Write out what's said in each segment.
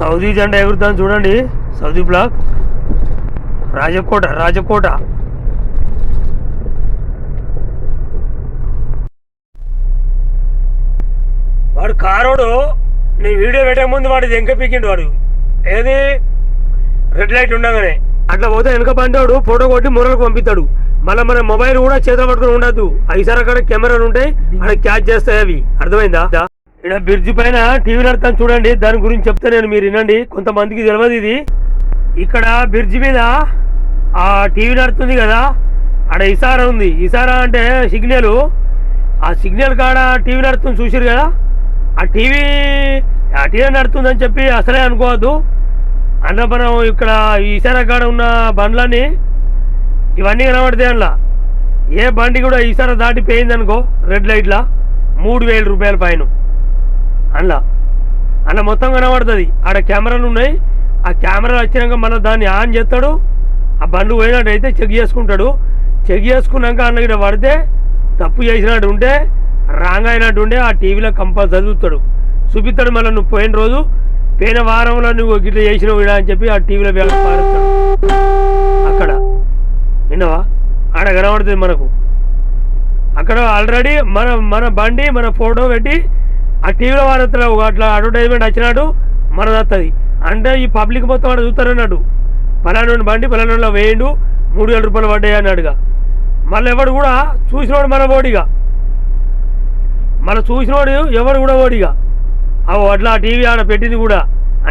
Saudi జెండా ఎగురుతాను చూడండి. సౌదీ బ్లాక్. రాజకోట రాజకోట. వాడు కారోడు. నీ వీడియో పెట్టే ముందు వాడు వెంక పీకిండు వాడు. ఏది? రెడ్ లైట్ ఉండగానే. అట్లా పోతే వెనక పంటాడు ఫోటో కొట్టి మురలకు పంపిస్తాడు. మళ్ళీ మన మొబైల్ కూడా చేతిలో పట్టుకుని ఉండద్దు. సార్ అక్కడ కెమెరాలు ఉంటాయి అక్కడ క్యాచ్ చేస్తాయి అవి. అర్థమైందా? ఇక్కడ బ్రిడ్జి పైన టీవీ నడతాను చూడండి. దాని గురించి చెప్తా నేను మీరు వినండి. కొంతమందికి తెలియదు ఇది. ఇక్కడ బ్రిడ్జి మీద ఆ టీవీ నడుతుంది కదా. ఆడ ఇసారా ఉంది. ఇసారా అంటే సిగ్నల్. ఆ సిగ్నల్ కాడ టీవీ నడుతుంది చూసారు కదా. ఆ టీవీ ఆ టీవీ నడుతుందని చెప్పి అసలే అనుకోవద్దు. అన్న మనం ఇక్కడ ఇసారా కాడ ఉన్న బండ్లన్నీ ఇవన్నీ కనబడతాయి అందులో. ఏ బండి కూడా ఈసారి దాటిపోయింది అనుకో రెడ్ లైట్లా మూడు వేల రూపాయల పైన అందులో అన్న మొత్తం కనబడుతుంది. ఆడ కెమెరాలు ఉన్నాయి. ఆ కెమెరాలు వచ్చినాక మళ్ళీ దాన్ని ఆన్ చేస్తాడు. ఆ బండ్లు పోయినట్టు అయితే చెక్ చేసుకుంటాడు. చెక్ చేసుకున్నాక అన్న ఇక్కడ పడితే తప్పు చేసినట్టు ఉంటే రాంగ్ అయినట్టు ఉంటే ఆ టీవీలో కంపల్సరీ చూస్తాడు. చూపిస్తాడు మళ్ళీ నువ్వు పోయిన రోజు. పోయిన వారంలో నువ్వు గిట్ల చేసినావు ఇడా అని చెప్పి ఆ టీవీలో వేళ పారుస్తాడు. అక్కడ. విన్నావా? ఆడ కనబడుతుంది మనకు. అక్కడ ఆల్రెడీ మన మన బండి మన ఫోటో పెట్టి ఆ టీవీలో వాడుతారు అట్లా అడ్వర్టైజ్మెంట్ వచ్చినట్టు మనది వస్తుంది అంటే ఈ పబ్లిక్ మొత్తం వాడు చూస్తారు అన్నట్టు పలానా బండి పలానా వేయండు మూడు వేల రూపాయలు పడ్డాయి అన్నాడుగా. మళ్ళీ ఎవడు కూడా చూసినోడు మన ఓడిగా. మళ్ళీ చూసినోడు ఎవడు కూడా ఓడిగా. అవు అట్లా ఆ టీవీ ఆడ పెట్టింది కూడా.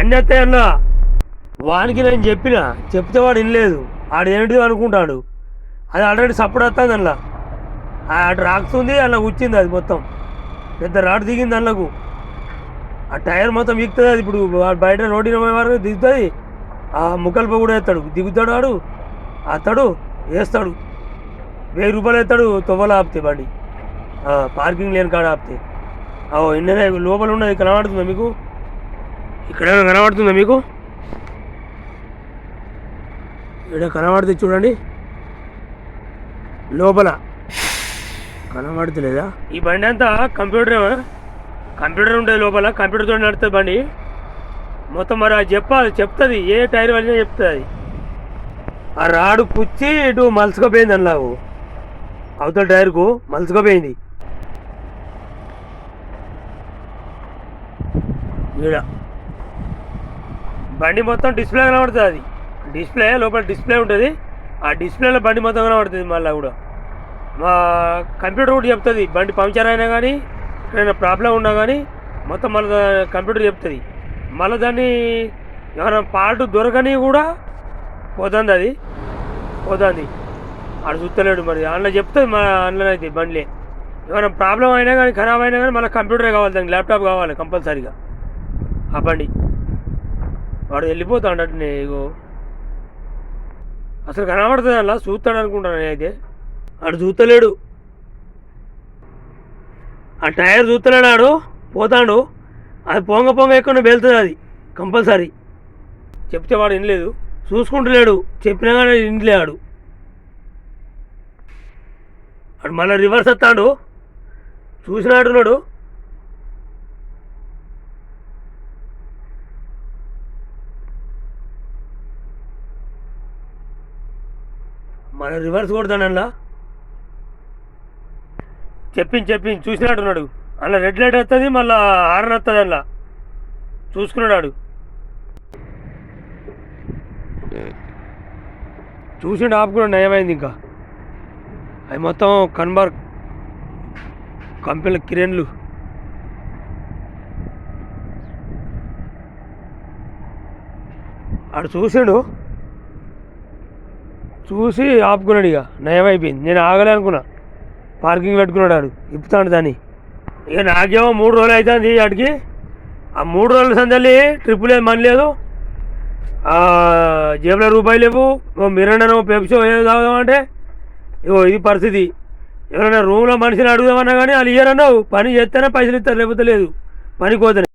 అన్నీ వస్తాయి అన్న. వానికి నేను చెప్పిన చెప్తే వాడు వినలేదు. ఆడు ఏమిటి అనుకుంటాడు. అది ఆల్రెడీ సపోర్ట్ వస్తుంది అందులో అటు రాకుతుంది అలా కూర్చింది అది మొత్తం. పెద్ద రాడ్ దిగింది అందులోకు ఆ టైర్ మొత్తం వీక్తుంది అది ఇప్పుడు. వాడు బయట రోడ్డు వరకు దిగుతుంది. ఆ ముక్కలు కూడా వేస్తాడు. దిగుతాడు వాడు అతడు వేస్తాడు. వెయ్యి రూపాయలు వేస్తాడు తొవ్వలు ఆపితే బండి. పార్కింగ్ లేని కాడ ఆపితే ఓ ఇన్ననే లోపల ఉన్నది కనబడుతుందా మీకు? ఇక్కడ కనబడుతుందా మీకు? ఇక్కడ కనబడుతుంది చూడండి. లోపల. కనబడుతులేదా? ఈ బండి అంతా కంప్యూటర్ కంప్యూటర్ ఉండేది లోపల కంప్యూటర్తో నడుస్తుంది బండి. మొత్తం మరి అది చెప్పాలి చెప్తుంది. ఏ టైర్ వెళ్ళినా చెప్తుంది. ఆ రాడు పుచ్చి ఇటు మలుసుకుపోయింది అందులో అవతల టైర్కు మలుసుకుపోయింది ఈడ. బండి మొత్తం డిస్ప్లే కనబడుతుంది అది. డిస్ప్లే లోపల డిస్ప్లే ఉంటుంది. ఆ డిస్ప్లేలో బండి మొత్తం కనబడుతుంది మళ్ళీ కూడా. మా కంప్యూటర్ కూడా చెప్తుంది. బండి పంక్చర్ అయినా కానీ ఏదైనా ప్రాబ్లం ఉన్నా కానీ మొత్తం మళ్ళీ కంప్యూటర్ చెప్తుంది. మళ్ళీ దాన్ని ఏమైనా పార్ట్ దొరకని కూడా పోతుంది అది. పోతుంది. అక్కడ చూస్తలేడు మరి. అందులో చెప్తుంది మా అందులో అయితే బండిలే. ఏమైనా ప్రాబ్లం అయినా కానీ ఖరాబ్ అయినా కానీ మళ్ళీ కంప్యూటరే కావాలి దానికి. ల్యాప్టాప్ కావాలి కంపల్సరీగా. ఆ బండి. వాడు వెళ్ళిపోతాడు అంటే ఇగో. అసలు కనబడుతుంది అలా? చూస్తాడు అనుకుంటాను నేనైతే. ఆడు చూస్తలేడు ఆ టైర్ చూస్తలేడు ఆడు. పోతాడు. అది పొంగ పొంగ ఎక్కడ వెళ్తుంది అది. కంపల్సరీ. చెప్తే వాడు వినలేదు. చూసుకుంటలేడు. చెప్పినా కానీ వినలేడు అడు మళ్ళీ రివర్స్ వస్తాడు చూసినట్టున్నాడు మన రివర్స్ కొడతాను చెప్పింది చెప్పింది చూసినట్టున్నాడు అందులో రెడ్ లైట్ వస్తుంది మళ్ళీ హారన్ వస్తుంది అందులో. చూసుకున్నాడు. చూసిండు ఆపుకున్నాడు నయమైంది ఇంకా. అవి మొత్తం కన్బర్ కంపెనీల కిరెన్లు ఆడు చూసాడు. చూసి ఆపుకున్నాడు ఇక. నయం అయిపోయింది నేను ఆగలే అనుకున్నా. పార్కింగ్ పెట్టుకున్నాడు ఇప్పుతాడు దాన్ని. ఇక నాకేమో మూడు రోజులు అవుతుంది ఆడికి. ఆ మూడు రోజుల సందల్లి ట్రిప్ లేదు మనీ లేదు. జేబులో రూపాయలు లేవు. ఓ మిరండనో పెప్సో ఏదో తాగుదామంటే ఇగో ఇది పరిస్థితి. ఎవరైనా రూమ్లో మనిషిని అడుగుదామన్నా కానీ వాళ్ళు ఇయ్యారన్నావు. పని చేస్తేనే పైసలు ఇస్తారు లేకపోతే లేదు. పని కోతనే